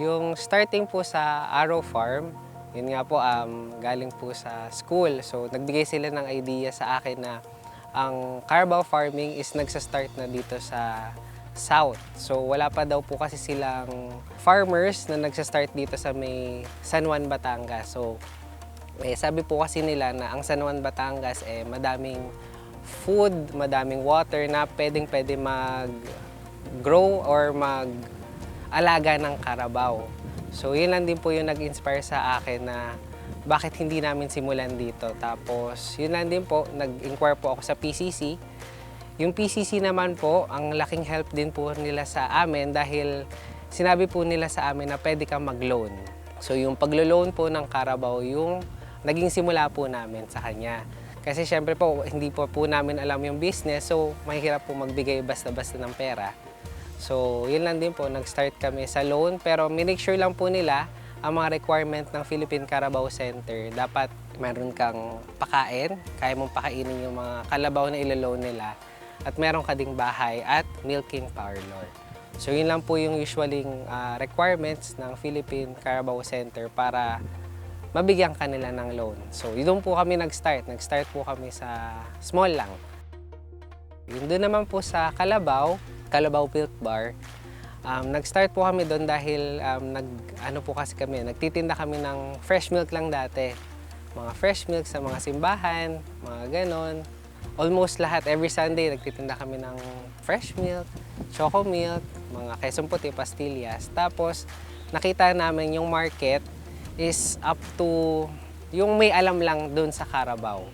Yung starting po sa Arrow Farm, yun nga po, um, galing po sa school. So, nagbigay sila ng idea sa akin na ang Carabao farming is nagsa-start na dito sa South. So, wala pa daw po kasi silang farmers na nagsa-start dito sa may San Juan, Batangas. So, eh, sabi po kasi nila na ang San Juan, Batangas, eh, madaming food, madaming water na pwedeng pwede mag-grow or mag-alaga ng karabaw. So, yun lang din po yung nag-inspire sa akin na bakit hindi namin simulan dito. Tapos, yun lang din po, nag-inquire po ako sa PCC. Yung PCC naman po, ang laking help din po nila sa amin dahil sinabi po nila sa amin na pwede kang mag-loan. So, yung paglo-loan po ng Carabao, yung naging simula po namin sa kanya. Kasi syempre po, hindi po po namin alam yung business, so mahirap po magbigay basta-basta ng pera. So, yun lang din po, nag-start kami sa loan, pero minake sure lang po nila ang mga requirement ng Philippine Carabao Center. Dapat meron kang pakain, kaya mong pakainin yung mga kalabaw na ilo-loan nila, at meron ka ding bahay at milking parlor. So, yun lang po yung usually ah, requirements ng Philippine Carabao Center para mabigyan kanila ng loan. So, yun po kami nag-start. Nag-start po kami sa small lang. Yun doon naman po sa Kalabaw, Kalabaw Milk Bar. Um, nag-start po kami doon dahil um, nag, ano po kasi kami, nagtitinda kami ng fresh milk lang dati. Mga fresh milk sa mga simbahan, mga ganon. Almost lahat, every Sunday, nagtitinda kami ng fresh milk, choco milk, mga quesong puti, pastillas. Tapos, nakita namin yung market is up to yung may alam lang doon sa Carabao.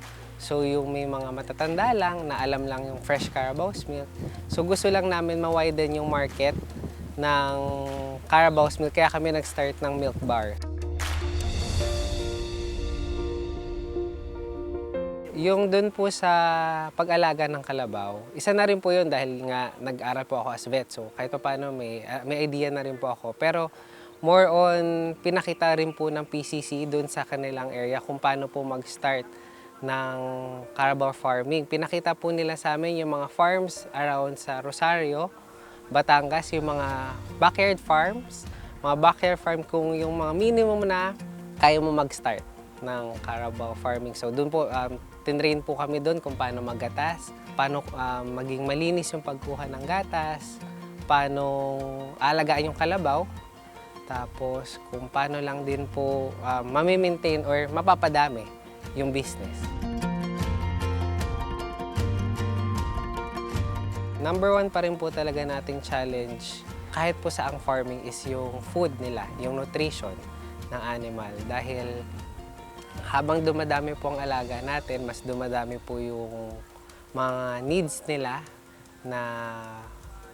So yung may mga matatanda lang na alam lang yung fresh Carabao's milk. So gusto lang namin ma-widen yung market ng Carabao's milk kaya kami nag-start ng milk bar. Yung doon po sa pag-alaga ng kalabaw, isa na rin po yun dahil nga nag-aral po ako as vet. So kahit pa paano may, ah, may idea na rin po ako. Pero more on pinakita rin po ng PCC doon sa kanilang area kung paano po mag-start ng Carabao farming. Pinakita po nila sa amin yung mga farms around sa Rosario, Batangas, yung mga backyard farms. Mga backyard farm kung yung mga minimum na kaya mo mag-start ng Carabao farming. So doon po, um, tinrain po kami doon kung paano maggatas, paano um, maging malinis yung pagkuha ng gatas, paano alagaan yung kalabaw, tapos kung paano lang din po um, mamimaintain or mapapadami yung business. Number one pa rin po talaga nating challenge kahit po sa ang farming is yung food nila, yung nutrition ng animal. Dahil habang dumadami po ang alaga natin, mas dumadami po yung mga needs nila na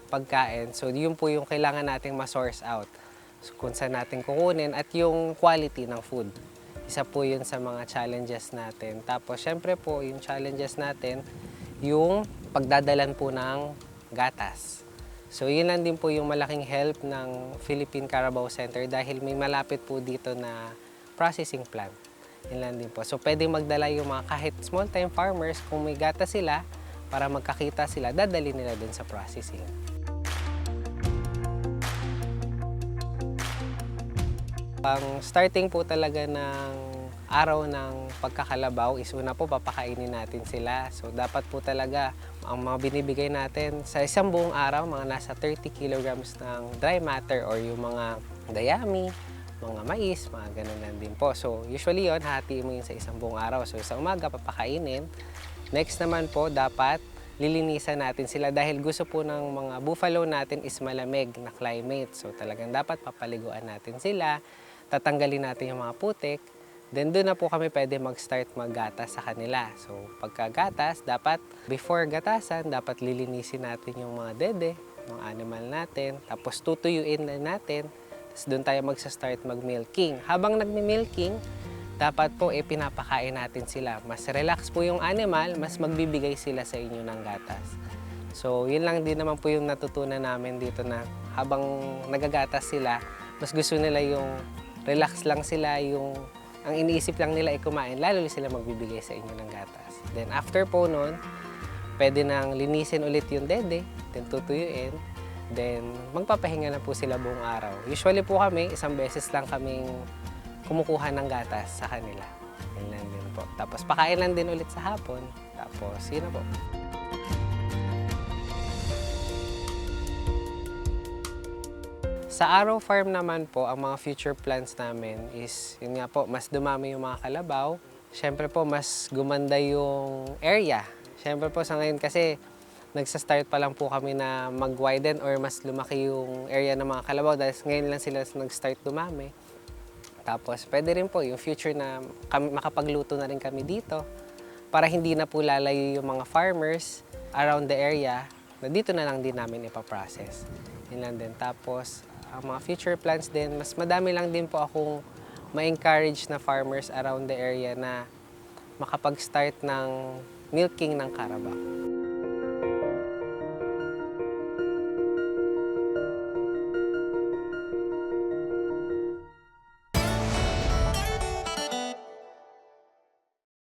pagkain. So yun po yung kailangan nating ma-source out. Kung saan natin kukunin at yung quality ng food. Isa po yun sa mga challenges natin. Tapos syempre po yung challenges natin, yung pagdadalan po ng gatas. So yun lang din po yung malaking help ng Philippine Carabao Center dahil may malapit po dito na processing plant. Yun lang din po. So pwedeng magdala yung mga kahit small time farmers kung may gatas sila para magkakita sila, dadali nila dun sa processing. Ang starting po talaga ng araw ng pagkakalabaw is una po papakainin natin sila. So dapat po talaga ang mga binibigay natin sa isang buong araw, mga nasa 30 kilograms ng dry matter or yung mga dayami, mga mais, mga ganun lang din po. So usually yon hati mo yun sa isang buong araw. So sa umaga papakainin. Next naman po dapat lilinisan natin sila dahil gusto po ng mga buffalo natin is malamig na climate. So talagang dapat papaliguan natin sila, tatanggalin natin yung mga putik, then doon na po kami pwede mag-start maggatas sa kanila. So pagkagatas, dapat before gatasan, dapat lilinisin natin yung mga dede, mga animal natin, tapos tutuyuin na natin, tapos doon tayo magsa-start mag-milking. Habang nagmi-milking, dapat po eh pinapakain natin sila. Mas relax po yung animal, mas magbibigay sila sa inyo ng gatas. So, yun lang din naman po yung natutunan namin dito na habang nagagatas sila, mas gusto nila yung relax lang sila, yung ang iniisip lang nila ay kumain, lalo sila magbibigay sa inyo ng gatas. Then after po nun, pwede nang linisin ulit yung dede, then tutuyuin. Then, magpapahinga na po sila buong araw. Usually po kami, isang beses lang kaming kumukuha ng gatas sa kanila. Yun lang din po. Tapos, pakain lang din ulit sa hapon. Tapos, yun na po. Sa Arrow Farm naman po, ang mga future plans namin is, yun nga po, mas dumami yung mga kalabaw. Siyempre po, mas gumanda yung area. Siyempre po, sa ngayon kasi, nagsa-start pa lang po kami na mag-widen or mas lumaki yung area ng mga kalabaw dahil ngayon lang sila nag-start dumami. Tapos, pwede rin po yung future na kami, makapagluto na rin kami dito para hindi na po lalayo yung mga farmers around the area na dito na lang din namin ipaprocess. Yun lang din. Tapos, ang mga future plans din, mas madami lang din po akong ma-encourage na farmers around the area na makapag-start ng milking ng Carabao.